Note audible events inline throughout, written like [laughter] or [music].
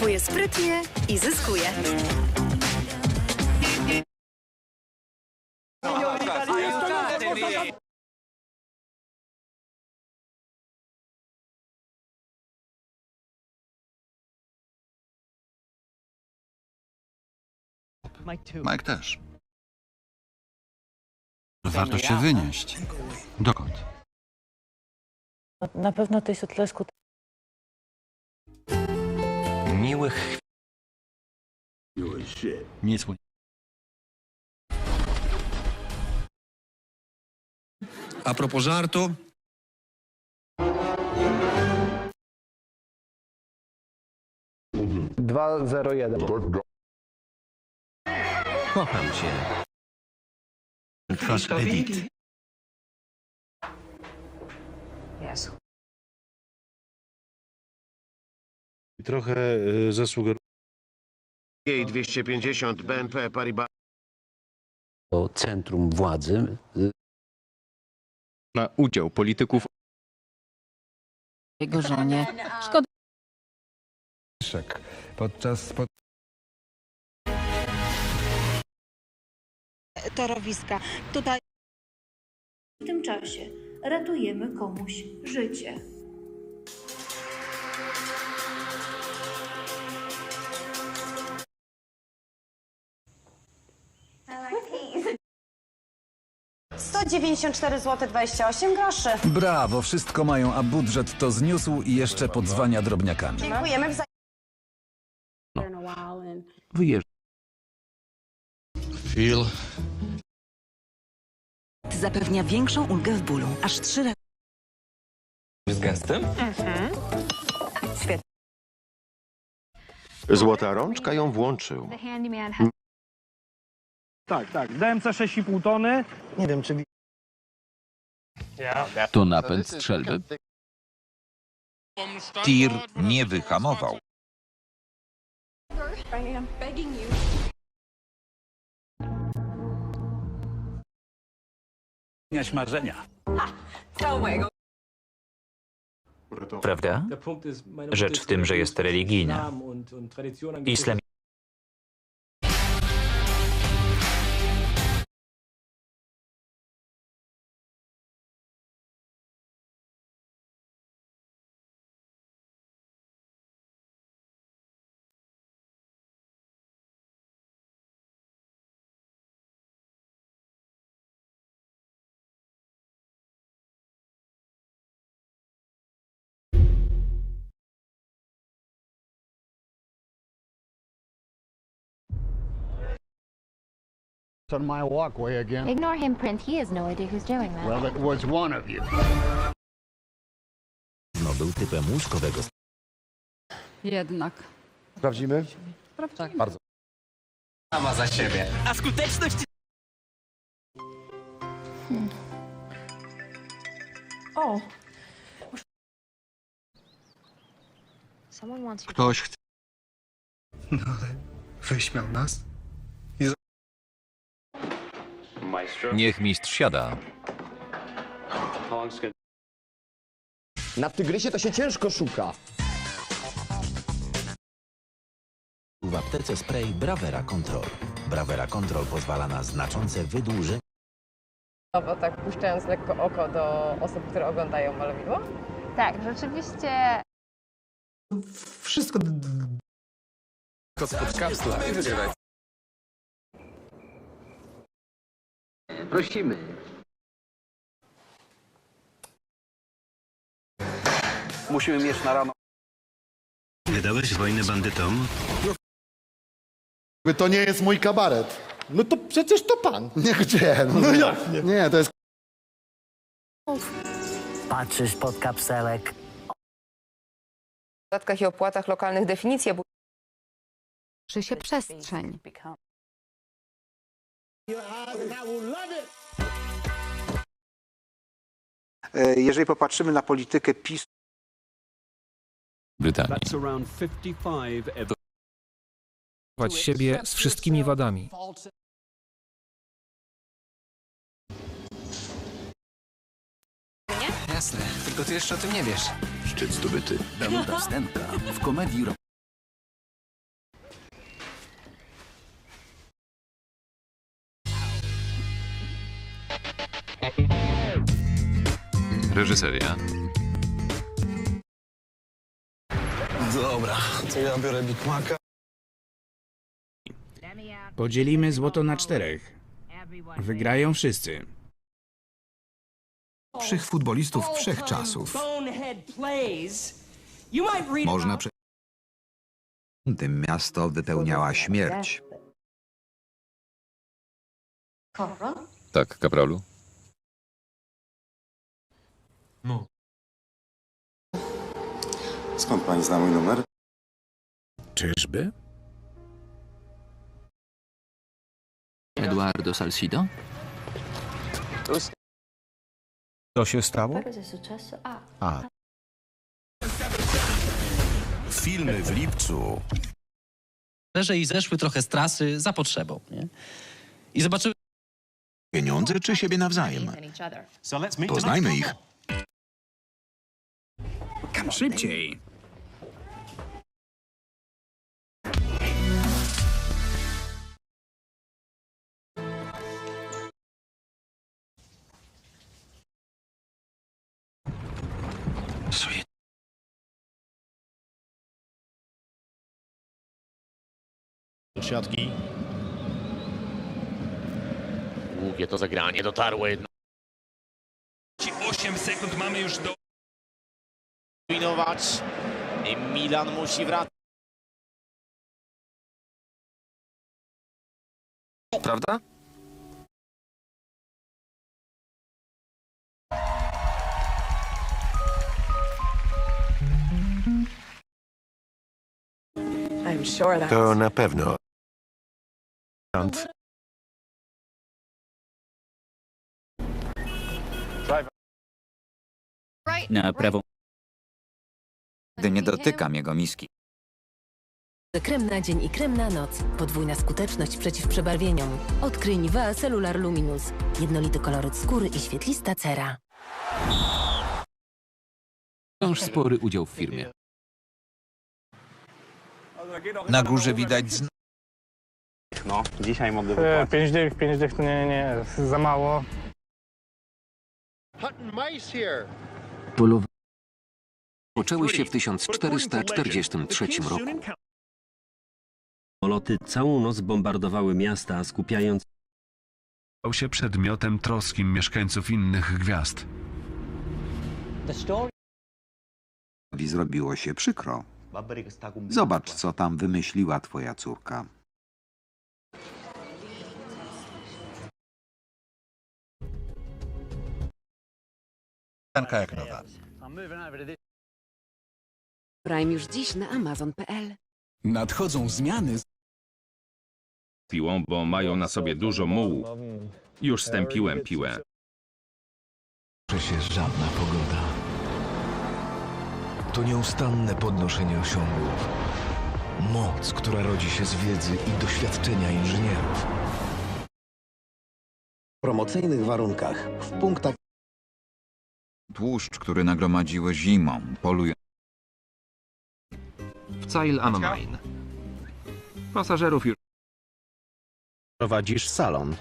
Kupuje sprytnie i zyskuje. Mike też. Warto się wynieść. Dokąd? Na pewno tej sutlesku Miłych Nic mu A propos żartu, Dwa zero jeden. kocham cię. Trust Edit. Trochę y, zasugerował. Jej 250 BNP Paribas To centrum władzy y, na udział polityków jego żonie. Szkoda. Podczas torowiska. Tutaj W tym czasie ratujemy komuś życie. Zł 28 groszy. Brawo, wszystko mają, a budżet to zniósł i jeszcze podzwania drobniakami. Dziękujemy wzajemnie. wyjeżdża. Phil, Zapewnia większą ulgę w bólu. Aż trzy razy. Z gestem? Złota rączka ją włączył. Tak, tak. DMC 6,5 tony. Nie wiem, czy to napęd strzelby. Tir nie wyhamował. marzenia. Prawda? Rzecz w tym, że jest religijna. Islam on my walkway again. Ignore him, Print. He has no idea who's doing that. Well, it was one of you. no, był typem łóżkowego Jednak. Sprawdzimy? Tak. Bardzo. sama za siebie. A skuteczność O, Ktoś chce. [laughs] Wyśmiał nas? Niech mistrz siada. Na tygrysie to się ciężko szuka. W aptece spray Bravera Control. Bravera Control pozwala na znaczące wydłużenie Bo tak puszczając lekko oko do osób, które oglądają malowidło. Tak, rzeczywiście Wszystko... Spod kapsla. Prosimy. Musimy mieć na rano. Nie dałeś wojny bandytom? To nie jest mój kabaret. No to przecież to pan. [laughs] Nie gdzie? No, jak nie? Nie, to jest... Patrzysz pod kapselek. W podatkach i opłatach lokalnych definicja Czy się przestrzeń. Jeżeli popatrzymy na politykę PiS, Brytanii. siebie z wszystkimi wadami. Jasne, tylko ty jeszcze o tym nie wiesz. Szczyt zdobyty. [laughs] Danuta Wstępka w komedii Reżyseria Dobra, to ja biorę Big Maca. Podzielimy złoto na czterech. Wygrają wszyscy. Wszechfutbolistów wszechczasów. Można prze... Tym miasto wypełniała śmierć. Tak, kapralu. Skąd pani zna mój numer? Czyżby? Eduardo Salcido? Co się stało? A, Filmy w lipcu. Leże i zeszły trochę z trasy za potrzebą. Nie? I zobaczyły... Pieniądze czy siebie nawzajem? Poznajmy ich. Szybciej. Siatki. Długie to zagranie dotarło jednak. 8 sekund mamy już do... Winować. Milan musi wracać. Prawda? I'm sure that's... To na pewno. Na prawą. Gdy nie dotykam jego miski. Krem na dzień i krem na noc. Podwójna skuteczność przeciw przebarwieniom. Odkryj Nivea Cellular Luminous. Jednolity koloryt skóry i świetlista cera. Masz spory udział w firmie. Na górze widać. No, dzisiaj mogę wypłacić. 5 dych, 5 dych to nie, nie, za mało. Polowa... Poczęły się w 1443 roku. Samoloty całą noc bombardowały miasta, skupiając stał się przedmiotem troskim mieszkańców innych gwiazd. Zrobiło się przykro. Zobacz, co tam wymyśliła twoja córka. Tanka jak nowa. Prime już dziś na amazon.pl. Nadchodzą zmiany. piłą, bo mają na sobie dużo mułu. Już stępiłem piłę. się żadna pogoda. To nieustanne podnoszenie osiągów. Moc, która rodzi się z wiedzy i doświadczenia inżynierów. W promocyjnych warunkach, w punktach Tłuszcz, który nagromadziły zimą, polują. W Ceil am Main. Pasażerów już... Prowadzisz salon.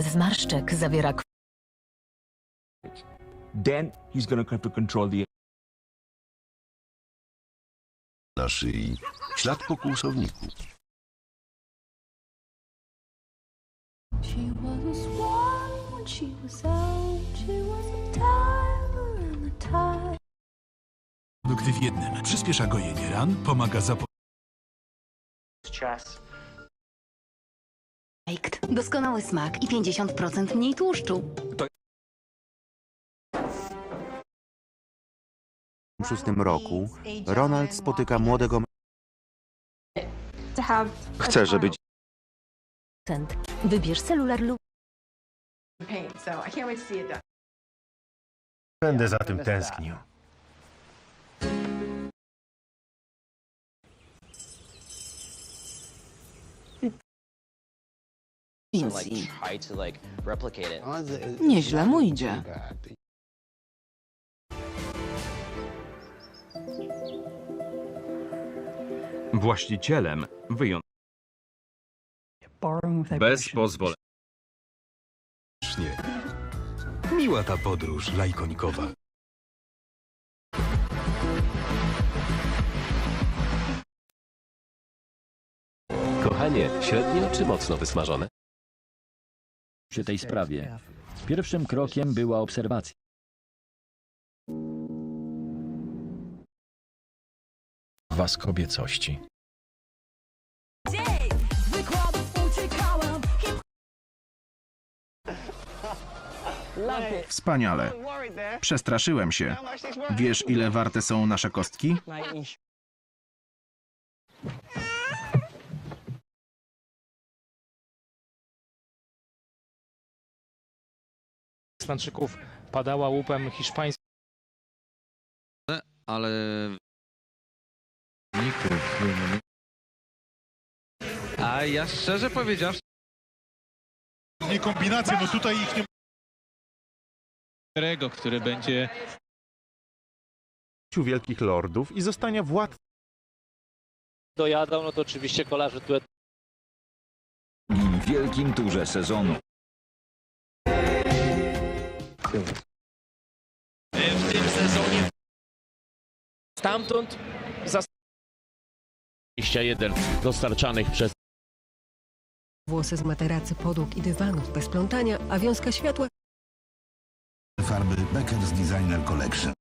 Zmarszczek zawiera Then he's gonna come to control the Na szyi. Ślad po kłusowniku. She was one when she was out. She was a diver in the Produkty w jednym. Przyspiesza gojenie ran, pomaga zapo... Doskonały smak i 50% mniej tłuszczu. W szóstym roku Ronald spotyka młodego Chcę, żeby. Wybierz celular lub Będę za tym tęsknił. Nieźle mu idzie. Właścicielem wyjął bez pozwolenia. Miła ta podróż lajkonikowa. Kochanie, średnio czy mocno wysmażone? Przy tej sprawie. Pierwszym krokiem była obserwacja. Was kobiecości. Wspaniale. Przestraszyłem się. Wiesz, ile warte są nasze kostki? Islandczyków padała łupem hiszpańskim. Ale... A ja szczerze powiedziawszy... Nie kombinacje, no tutaj ich nie... Rego, który będzie wielkich lordów i zostania władcą. dojadą, no to oczywiście kolarze duet W wielkim turze sezonu. W tym sezonie. Stamtąd za 21 dostarczanych przez Włosy z materacy, podłóg i dywanów bez plątania, a wiązka światła Farby Becker's Designer Collection.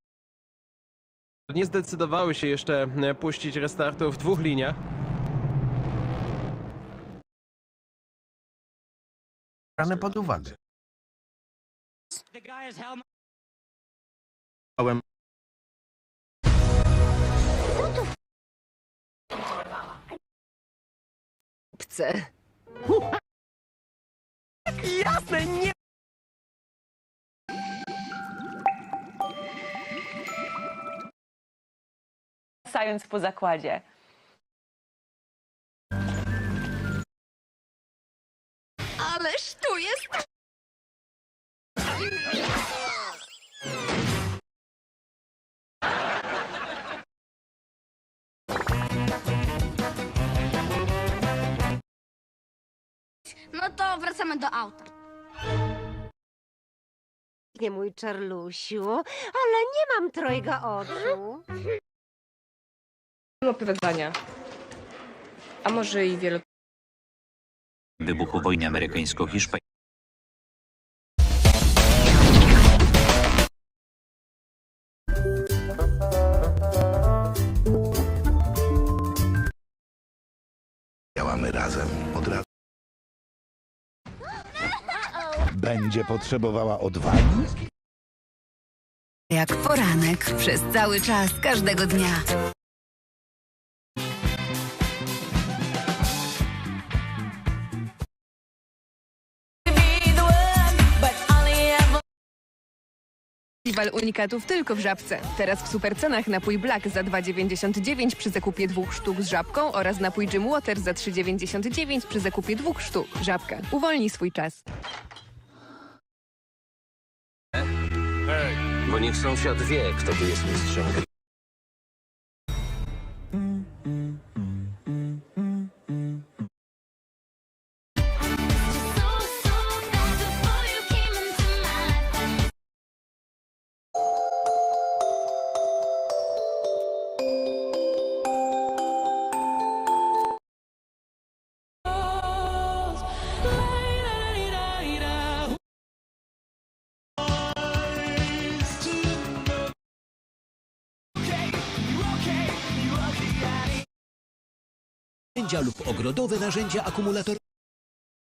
Nie zdecydowały się jeszcze e, puścić restartu w dwóch liniach. Brane pod uwagę. Chcę. Jasne, nie! Sając po zakładzie. To wracamy do auta. Nie mój Czarlusiu, ale nie mam trojga oczu. Opowiadania. A może i wielo... Wybuchu wojny amerykańsko-hiszpańskiej. Będzie potrzebowała odwagi? Jak poranek przez cały czas każdego dnia. Festiwal unikatów tylko w Żabce. Teraz w supercenach napój Black za 2,99 przy zakupie dwóch sztuk z żabką oraz napój Jim Water za 3,99 przy zakupie dwóch sztuk. Żabka. Uwolnij swój czas. Niech sąsiad wie, kto tu jest mistrzem. Narzędzia lub ogrodowe narzędzia akumulator.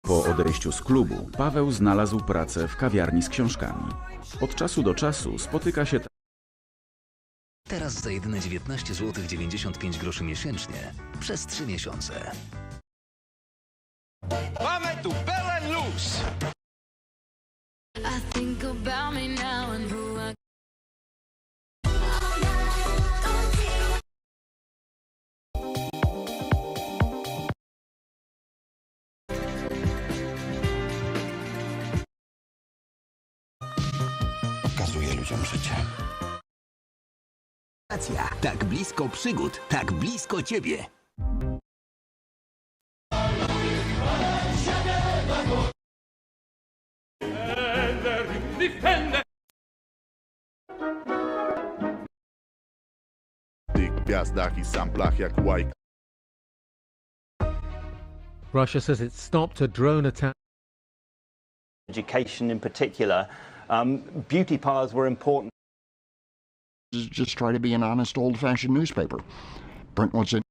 Po odejściu z klubu Paweł znalazł pracę w kawiarni z książkami. Od czasu do czasu spotyka się Teraz za jedyne 19 zł 95 groszy miesięcznie przez 3 miesiące. Mamy tu pełen luz! I think ludziom życie. Tak blisko przygód, tak blisko ciebie. gwiazdach i samplach jak łajka. Russia says it stopped a drone attack. Education in particular. Um, beauty parlors were important. Just try to be an honest, old-fashioned newspaper. Print what's in.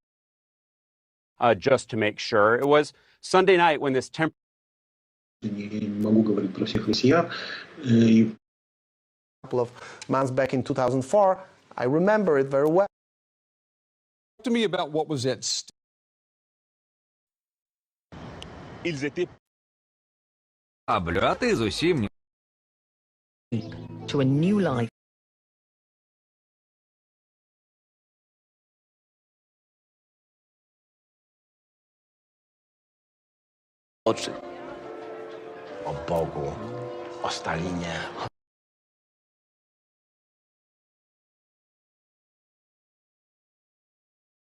uh, just to make sure. It was Sunday night when this temp. могу говорить про всех россиян. И couple of months back in 2004. I remember it very well. to me about what was at stake. Ils étaient А бляти зовсім ні. to a new life. Oczy. O Bogu, o Stalinie,